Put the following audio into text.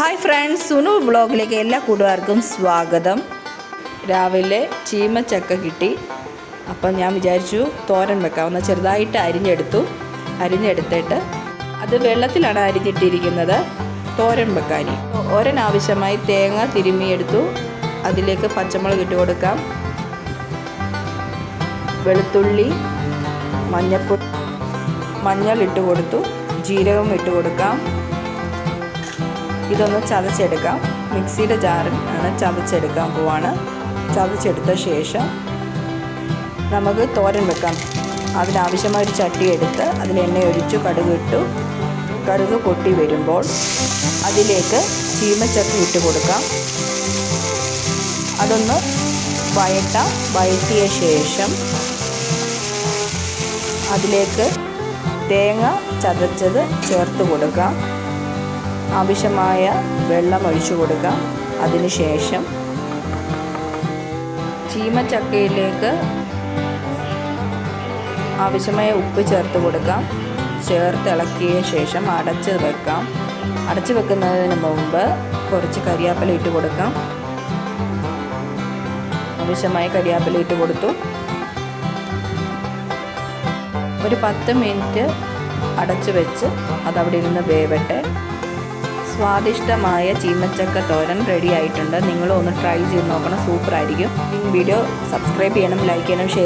Hi friends Sunu ബ്ലോഗിലേക്ക് എല്ലാ കൂട്ടുകാർക്കും സ്വാഗതം. രാവിലെ ചീമച്ചക്ക കിട്ടി. അപ്പം ഞാൻ വിചാരിച്ചു തോരൻ വെക്കാം. ഒന്ന് ചെറുതായിട്ട് അരിഞ്ഞെടുത്തു. അരിഞ്ഞെടുത്തിട്ട് അത് വെള്ളത്തിലാണ് അരിഞ്ഞിട്ടിരിക്കുന്നത്. തോരൻ വെക്കാൻ. ഒരനാവശ്യമായി തേങ്ങ തിരുമ്മിയെടുത്തു. അതിലേക്ക് പച്ചമുളക് ഇട്ട് കൊടുക്കാം. വെളുത്തുള്ളി മഞ്ഞപ്പൊടി മഞ്ഞൾ ഇട്ട് കൊടുത്തു. ജീരകം ഇട്ട് കൊടുക്കാം. ഇതൊന്ന് ചതച്ചെടുക്കാം. മിക്സിയുടെ ജാറിൽ ആണ് ചതച്ചെടുക്കാൻ പോവാണ്. ചതച്ചെടുത്ത ശേഷം നമുക്ക് തോരൻ വെക്കാം. അതിനാവശ്യമായ ഒരു ചട്ടി എടുത്ത് അതിൽ എണ്ണ ഒഴിച്ചു കടുക് ഇട്ടു. കടുക് പൊട്ടി വരുമ്പോൾ അതിലേക്ക് ചീമച്ചക്ക ഇട്ട് കൊടുക്കാം. അതൊന്ന് വയട്ടാം വയറ്റിയ ശേഷം അതിലേക്ക് തേങ്ങ ചതച്ചത് ചേർത്ത് കൊടുക്കാം. ആവശ്യമായ വെള്ളം ഒഴിച്ചു കൊടുക്കാം. അതിനുശേഷം ചീമച്ചക്കയിലേക്ക് ആവശ്യമായ ഉപ്പ് ചേർത്ത് കൊടുക്കാം. ചേർത്ത് ഇളക്കിയ ശേഷം അടച്ച് വെക്കാം. അടച്ച് വെക്കുന്നതിന് മുമ്പ് കുറച്ച് കരിയാപ്പില ഇട്ട് കൊടുക്കാം. ആവശ്യമായ കരിയാപ്പില ഇട്ട് കൊടുത്തു. ഒരു പത്ത് മിനിറ്റ് അടച്ച് വെച്ച് അതവിടെ ഇരുന്ന് വേവട്ടെ. സ്വാദിഷ്ടമായ ചീമച്ചക്ക തോരൻ റെഡി ആയിട്ടുണ്ട്. നിങ്ങളും ഒന്ന് ട്രൈ ചെയ്ത് നോക്കണം. സൂപ്പറായിരിക്കും. വീഡിയോ സബ്സ്ക്രൈബ് ചെയ്യണം ലൈക്ക് ചെയ്യണം ഷെയർ